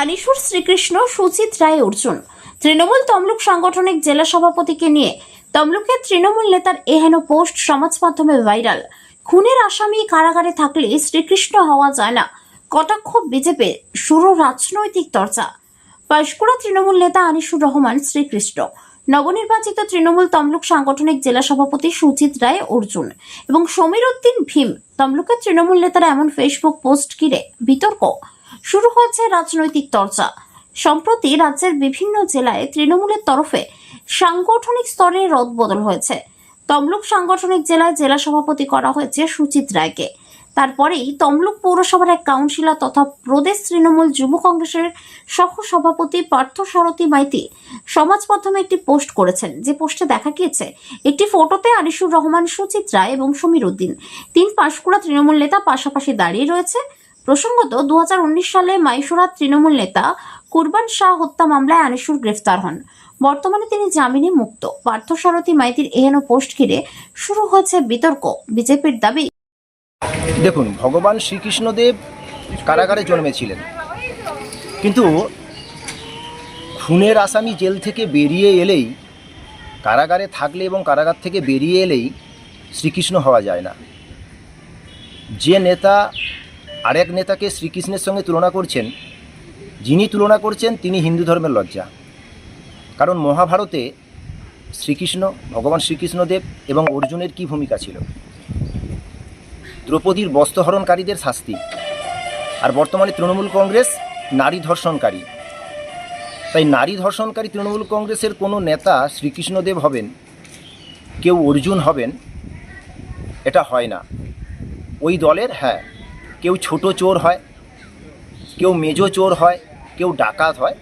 আলিশুর শ্রীকৃষ্ণ সুচিত রায় অর্জুন। তৃণমূল তমলুক সাংগঠনিক জেলা সভাপতিকে নিয়ে তমলুকের তৃণমূল নেতার এহেন পোস্ট সমাজ মাধ্যমে ভাইরাল। খুনের আসামি কারাগারে থাকলে শ্রীকৃষ্ণ হওয়া যায় না। কটাক্ষ বিজেপির শুরু রাজনৈতিক চর্চা। পাঁশকুড়া তৃণমূল নেতা আনিসুর রহমান শ্রীকৃষ্ণ। নবনির্বাচিত তৃণমূল তমলুক সাংগঠনিক জেলা সভাপতি সুচিত রায় অর্জুন এবং সমীর উদ্দিন ভীম, তমলুকের তৃণমূল নেতারা এমন ফেসবুক পোস্ট ঘিরে বিতর্ক। শুরু হয়েছে রাজনৈতিক চর্চা। সম্প্রতি রাজ্যের বিভিন্ন জেলায় তৃণমূলের তরফে সাংগঠনিক স্তরে রদবদল হয়েছে। তমলুক সাংগঠনিক জেলায় জেলা সভাপতি করা হয়েছে সুচিত রায়কে। তারপরেই তমলুক পৌরসভার এক কাউন্সিলর তথা প্রদেশ তৃণমূল যুব কংগ্রেসের সহ সভাপতি পার্থ সারথী মাইতি সমাজ মাধ্যমে একটি পোস্ট করেছেন। যে পোস্টে দেখা গিয়েছে, একটি ফটোতে আনিসুর রহমান, সুচিত রায় এবং সমীর উদ্দিন। তিন পাঁশকুড়া তৃণমূল নেতা পাশাপাশি দাঁড়িয়ে রয়েছে। প্রসঙ্গত দু হাজার উনিশ সালে মাইশুরা তৃণমূল নেতা কুরবান শাহ হত্যা মামলায় আনিসুর গ্রেফতার হন। বর্তমানে তিনি জামিনে মুক্ত। পার্থসারথী মাইতির এহেন পোস্ট ঘিরে শুরু হয়েছে বিতর্ক। বিজেপির দাবি দেখুন, ভগবান শ্রীকৃষ্ণদেব কারাগারে জন্মেছিলেন। কিন্তু খুনের আসামি জেল থেকে বেরিয়ে এলেই, কারাগারে থাকলে এবং কারাগার থেকে বেরিয়ে এলেই শ্রীকৃষ্ণ হওয়া যায় না। যে নেতা আরেক নেতাকে শ্রীকৃষ্ণের সঙ্গে তুলনা করছেন, যিনি তুলনা করছেন তিনি হিন্দু ধর্মের লজ্জা। কারণ মহাভারতে শ্রীকৃষ্ণ, ভগবান শ্রীকৃষ্ণদেব এবং অর্জুনের কী ভূমিকা ছিল? দ্রৌপদীর বস্ত্রহরণকারীদের শাস্তি আর বর্তমানে তৃণমূল কংগ্রেস নারী ধর্ষণকারী। তাই নারী ধর্ষণকারী তৃণমূল কংগ্রেসের কোনো নেতা শ্রীকৃষ্ণদেব হবেন, কেউ অর্জুন হবেন, এটা হয় না। ওই দলের হ্যাঁ কেউ ছোট চোর হয়, কেউ মেজো চোর হয়, কেউ ডাকাত হয়।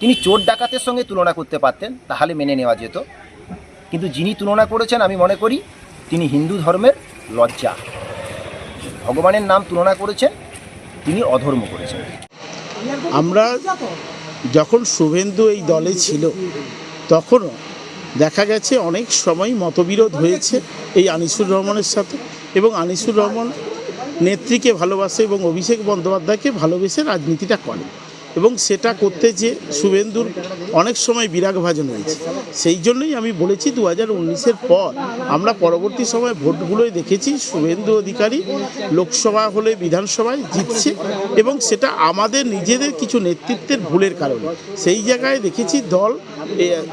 তিনি চোর ডাকাতের সঙ্গে তুলনা করতে পারতেন, তাহলে মেনে নেওয়া যেত। কিন্তু যিনি তুলনা করেছেন, আমি মনে করি তিনি হিন্দু ধর্মের লজ্জা। ভগবানের নাম তুলনা করেছেন, তিনি অধর্ম করেছেন। আমরা যখন শুভেন্দু এই দলে ছিল, তখনও দেখা গেছে অনেক সময় মতবিরোধ হয়েছে এই আনিসুর রহমানের সাথে এবং আনিসুর রহমান নেত্রীকে ভালোবাসে এবং অভিষেক বন্দ্যোপাধ্যায়কে ভালোবেসে রাজনীতিটা করে। এবং সেটা করতে যে শুভেন্দুর অনেক সময় বিরাগ ভাজন হয়েছে। সেই জন্যই আমি বলেছি দু হাজার পর আমরা পরবর্তী সময় ভোটগুলোয় দেখেছি, শুভেন্দু অধিকারী লোকসভা হলে বিধানসভায় জিতছে এবং সেটা আমাদের নিজেদের কিছু নেতৃত্বের ভুলের কারণে। সেই জায়গায় দেখেছি দল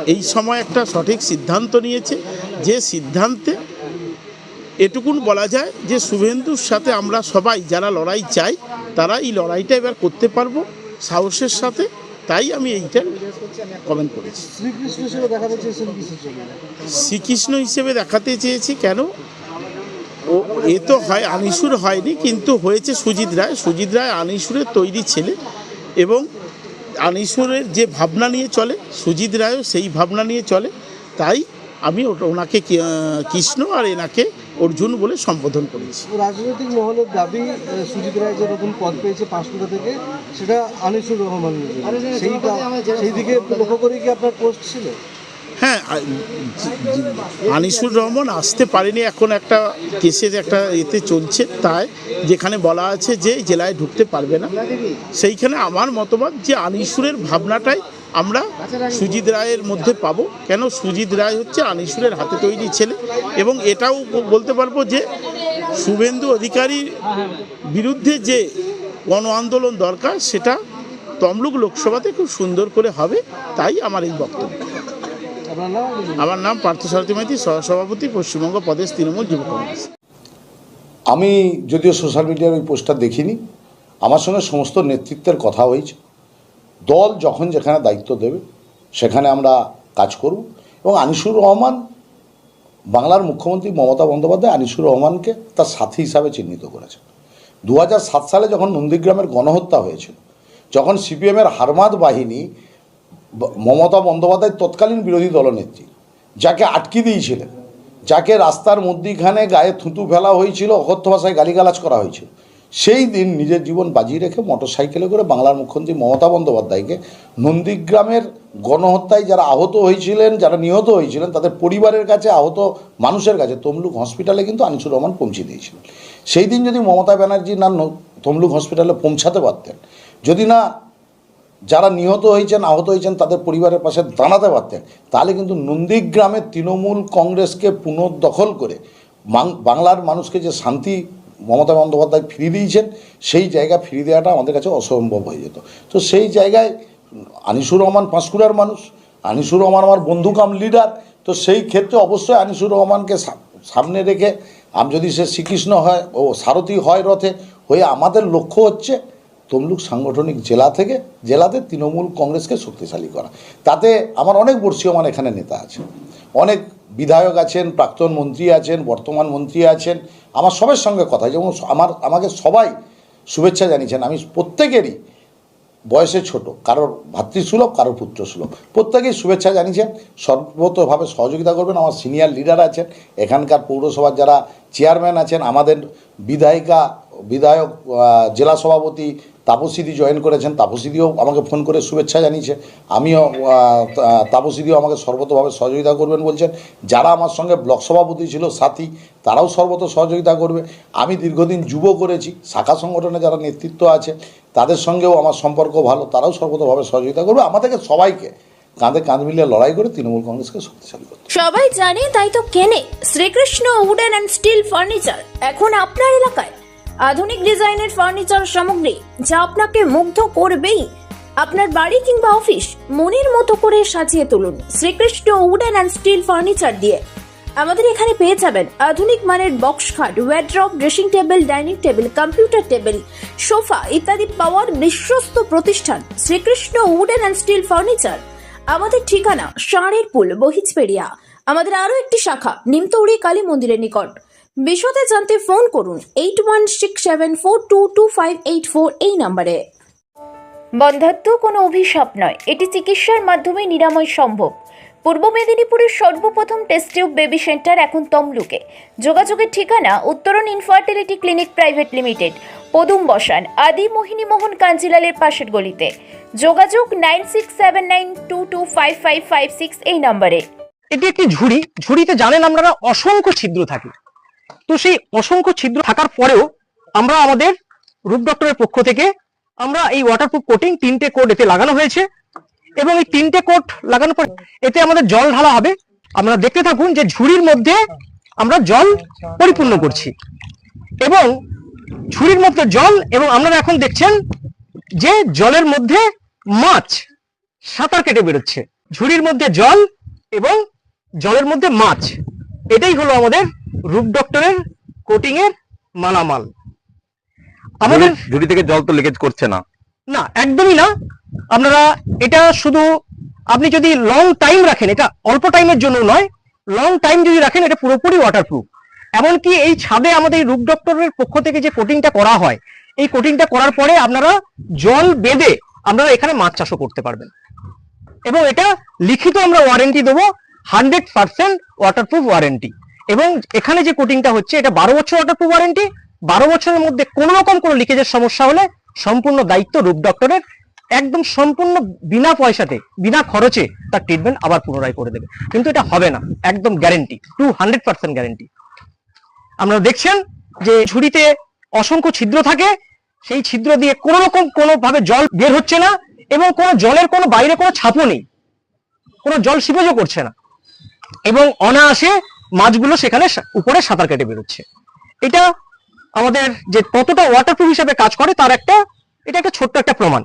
এই সময় একটা সঠিক সিদ্ধান্ত নিয়েছে। যে সিদ্ধান্তে এটুকুন বলা যায় যে শুভেন্দুর সাথে আমরা সবাই যারা লড়াই চাই তারা এই লড়াইটা এবার করতে পারব সাহসের সাথে। তাই আমি এইটা কমেন্ট করেছি। শ্রীকৃষ্ণ হিসেবে দেখাতে চেয়েছি কেন? ও এ তো হয় আনিসুর হয়নি কিন্তু হয়েছে সুজিত রায়। সুজিত রায় আনিসুরের তৈরি ছেলে এবং আনিসুরের যে ভাবনা নিয়ে চলে সুজিত রায়ও সেই ভাবনা নিয়ে চলে। তাই আমি ওনাকে কৃষ্ণ আর এনাকে অর্জুন বলে সম্বোধন করেছি। রাজনৈতিক মহলের দাবি সুজিত রায় যে নতুন পদ পেয়েছে পাঁশকুড়া থেকে সেটা আনিসুর রহমান সেইটা সেই দিকে লক্ষ্য করে কি আপনার পোস্ট ছিল? হ্যাঁ আনিসুর রহমান আসতে পারেনি এখন একটা কেসের একটা এতে চলছে তাই যেখানে বলা আছে যে জেলায় ঢুকতে পারবে না। সেইখানে আমার মতবাদ যে আনিসুরের ভাবনাটাই আমরা সুজিত রায়ের মধ্যে পাবো। কেন? সুজিত রায় হচ্ছে আনিসুরের হাতে তৈরি ছেলে এবং এটাও বলতে পারব যে শুভেন্দু অধিকারীর বিরুদ্ধে যে গণ আন্দোলন দরকার, সেটা তমলুক লোকসভাতে খুব সুন্দর করে হবে, তাই আমার এই বক্তব্য। আমার নাম পার্থসারথী মাইতি, সহসভাপতি, পশ্চিমবঙ্গ প্রদেশ তৃণমূল যুব কংগ্রেস। আমি যদিও সোশ্যাল মিডিয়ার ওই পোস্টটা দেখিনি, আমার সঙ্গে সমস্ত নেতৃত্বের কথা হয়েছে। দল যখন যেখানে দায়িত্ব দেবে, সেখানে আমরা কাজ করব। এবং আনিসুর রহমান, বাংলার মুখ্যমন্ত্রী মমতা বন্দ্যোপাধ্যায় আনিসুর রহমানকে তার সাথী হিসাবে চিহ্নিত করেছেন। দু সালে যখন নন্দীগ্রামের গণহত্যা হয়েছিল, যখন সিপিএমের হারমাদ বাহিনী মমতা বন্দ্যোপাধ্যায় তৎকালীন বিরোধী দলনেত্রী, যাকে আটকে দিয়েছিলেন, যাকে রাস্তার মধ্যিখানে গায়ে থুতু ফেলা হয়েছিল অকথ্য ভাষায় গালিগালাজ করা হয়েছিল সেই দিন নিজের জীবন বাজিয়ে রেখে মোটরসাইকেলে করে বাংলার মুখ্যমন্ত্রী মমতা বন্দ্যোপাধ্যায়কে নন্দীগ্রামের গণহত্যায় যারা আহত হয়েছিলেন, যারা নিহত হয়েছিলেন, তাদের পরিবারের কাছে আহত মানুষের কাছে তমলুক হসপিটালে কিন্তু আনিসুর রহমান পৌঁছে দিয়েছিলেন। সেই দিন যদি মমতা ব্যানার্জি না তমলুক হসপিটালে পৌঁছাতে পারতেন, যদি না যারা নিহত হয়েছেন, আহত হয়েছেন, তাদের পরিবারের পাশে দাঁড়াতে পারতেন, তাহলে কিন্তু নন্দীগ্রামে তৃণমূল কংগ্রেসকে পুনর্দখল করে বাংলার মানুষকে যে শান্তি মমতা বন্দ্যোপাধ্যায় ফিরিয়ে দিয়েছেন, সেই জায়গা ফিরিয়ে দেওয়াটা আমাদের কাছে অসম্ভব হয়ে যেত। তো সেই জায়গায় আনিসুর রহমান পাঁশকুড়ার মানুষ, আনিসুর রহমান আমার বন্ধু কাম লিডার তো সেই ক্ষেত্রে অবশ্যই আনিসুর রহমানকে সামনে রেখে আম যদি সে শ্রীকৃষ্ণ হয়, ও সারথী হয় রথে, হয়ে আমাদের লক্ষ্য হচ্ছে তমলুক সাংগঠনিক জেলা থেকে, জেলাতে তৃণমূল কংগ্রেসকে শক্তিশালী করা। তাতে আমার অনেক বর্ষীয়মান এখানে নেতা আছে। অনেক বিধায়ক আছেন, প্রাক্তন মন্ত্রী আছেন, বর্তমান মন্ত্রী আছেন, আমার সবের সঙ্গে কথা যেমন আমার, আমাকে সবাই শুভেচ্ছা জানিয়েছেন। আমি প্রত্যেকেরই বয়সে ছোট, কারোর ভাতৃসুলভ, কারোর পুত্রসুলভ। প্রত্যেকেই শুভেচ্ছা জানিয়েছেন, সর্বতভাবে সহযোগিতা করবেন। আমার সিনিয়র লিডার আছেন, এখানকার পৌরসভার যারা চেয়ারম্যান আছেন, আমাদের বিধায়িকা, বিধায়ক জেলা সভাপতি তাপসিদি জয়েন করেছেন তাপসিদিও আমাকে ফোন করে শুভেচ্ছা জানিয়েছে। আমিও তাপসিদিও আমাকে সর্বতভাবে সহযোগিতা করবেন বলছেন। যারা আমার সঙ্গে ব্লক সভাপতি ছিল, সাথী, তারাও সর্বত সহযোগিতা করবে। আমি দীর্ঘদিন যুব করেছি, শাখা সংগঠনে যারা নেতৃত্ব আছে, তাদের সঙ্গেও আমার সম্পর্ক ভালো, তারাও সর্বতভাবে সহযোগিতা করবে। আমাদেরকে সবাইকে কাঁধে কাঁধ মিলিয়ে লড়াই করে তৃণমূল কংগ্রেসকে শক্তিশালী করতে সবাই জানে তাই তো কেনে। Srikrishna wooden and steel furniture, এখন আপনার এলাকায়। আধুনিক ডিজাইনের ফার্নিচার সামগ্রী যা আপনাকে মুগ্ধ করবেই। আপনার বাড়ি কিংবা অফিস মনের মতো করে সাজিয়ে তুলুন Srikrishna wooden and steel furniture দিয়ে। আমাদের এখানে পেয়ে যাবেন আধুনিক মানের বক্স খাট wardrobe dressing table dining table computer table sofa ইত্যাদি পাওয়ার বিশ্বস্ত প্রতিষ্ঠান Srikrishna wooden and steel furniture. আমাদের ঠিকানা ষাঁড়ের পুল বহিজপেড়িয়া আমাদের আরও একটি শাখা, নিমতৌড়ি কালী মন্দিরের নিকট। বিশদে জানতে ফোন করুন eight one six seven four two two five eight four এই নম্বরে। বন্ধাত্ম কোনো অভিশাপ নয় এটি চিকিৎসার মাধ্যমে নিরাময় সম্ভব। পূর্ব মেদিনীপুরের সর্বপ্রথম টেস্ট টিউব বেবি সেন্টার এখন তমলুকে। যোগাযোগের ঠিকানা উত্তরণ ইনফার্টিলিটি ক্লিনিক প্রাইভেট লিমিটেড পদুম বসান আদি মোহিনী মোহন কাঞ্জিলালের পাশের গলিতে। যোগাযোগ nine six seven nine two two five five five six এই নম্বরে। এটি একটি ঝুড়ি ঝুড়িতে জানেন আপনারা অসংখ্য ছিদ্র থাকে। তো সেই অসংখ্য ছিদ্র থাকার পরেও আমরা আমাদের রূপ ডক্টরের পক্ষ থেকে আমরা এই ওয়াটারপ্রুফ কোটিং তিনটে কোট এতে লাগানো হয়েছে এবং এই তিনটে কোট লাগানোর পর এতে আমাদের জল ঢালা হবে। আপনারা দেখতে থাকুন যে ঝুড়ির মধ্যে আমরা জল পরিপূর্ণ করছি এবং ঝুড়ির মধ্যে জল এবং আপনারা এখন দেখছেন যে জলের মধ্যে মাছ সাঁতার কেটে বেরোচ্ছে। ঝুড়ির মধ্যে জল এবং জলের মধ্যে মাছ। এটাই হলো আমাদের রূপ ডক্টরের কোটিং এর মালামাল। আমাদের ঝুড়ি থেকে জল তো লিকেজ করছে না। না একদমই না। আপনারা এটা শুধু আপনি যদি লং টাইম রাখেন এটা অল্প টাইমের জন্য নয় লং টাইম যদি রাখেন এটা পুরোপুরি ওয়াটারপ্রুফ এমনকি এই ছাদে আমাদের এই রূপ ডক্টরের পক্ষ থেকে যে কোটিংটা করা হয় এই কোটিংটা করার পরে আপনারা জল বেঁধে আপনারা এখানে মাছ চাষও করতে পারবেন। এবং এটা লিখিত আমরা ওয়ারেন্টি দেবো হান্ড্রেড পার্সেন্ট ওয়াটারপ্রুফ ওয়ারেন্টি এবং এখানে যে কোটিংটা হচ্ছে, এটা বারো বছর ওয়াটারপ্রুফ ওয়ারেন্টি বারো বছরের মধ্যে কোনো রকম কোনো লিকেজের সমস্যা হলে সম্পূর্ণ দায়িত্ব রূপ ডক্টরের একদম সম্পূর্ণ বিনা পয়সাতে, বিনা খরচে তার ট্রিটমেন্ট আবার পুনরায় করে দেবে। কিন্তু এটা হবে না, একদম guarantee to hundred percent guarantee আপনারা দেখছেন যে ঝুড়িতে অসংখ্য ছিদ্র থাকে, সেই ছিদ্র দিয়ে কোনো রকম কোনো ভাবে জল বের হচ্ছে না এবং কোনো জলের কোনো বাইরে কোনো ছাপও নেই। কোনো জল সিপেজও করছে না। এবং অনায়াসে মাছগুলো সেখানে উপরে সাঁতার কেটে বেরোচ্ছে। এটা আমাদের যে কতটা ওয়াটারপ্রুফ হিসাবে কাজ করে, তার একটা এটা একটা ছোট্ট একটা প্রমাণ।